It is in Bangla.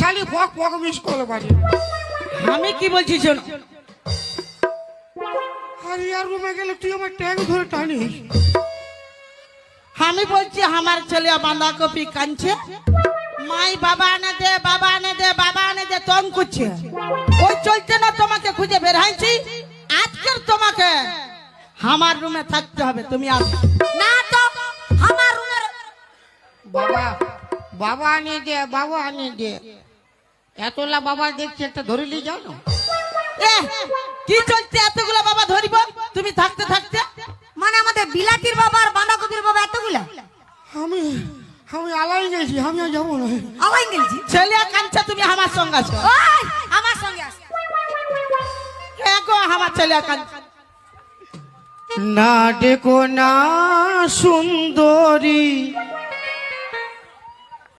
শালি ফক ফক মিস করলে পারে আমি কি বলছি শোনো? আর ইয়ার রুমে গেলে তুই আমার ট্যাগ ধরে টানিস। আমি বলছি আমার ছেলে বাঁধাকপি কাঁদছে। মাই বাবা এনে দে বাবা এনে দে বাবা এনে দে তং করছে। ওই চলছে না তোমাকে খুঁজে বের হয়েছি। আজকের তোমাকে আমার রুমে থাকতে হবে তুমি আসো। না তো আমার রুমের বাবা বাবা আনি দে বাবা আনি দে এতলা বাবা দেখছি একটা ধরে নিয়ে যাও না। এ, কি চলছে? এতগুলা বাবা ধরিব? তুমি থাকতে থাকতে? মানে আমাদের বিলাতির বাবা আর বাঁধাকপির বাবা এতগুলা? আমি আমি আলাই গেছি আমি আর যাব না। আলাই গেলছি ছেলে কাঁদছে তুমি আমার সঙ্গে আছো। আমার সঙ্গে আস এগো আমার ছেলে কাঁদছে। না ডেকো না সুন্দরী।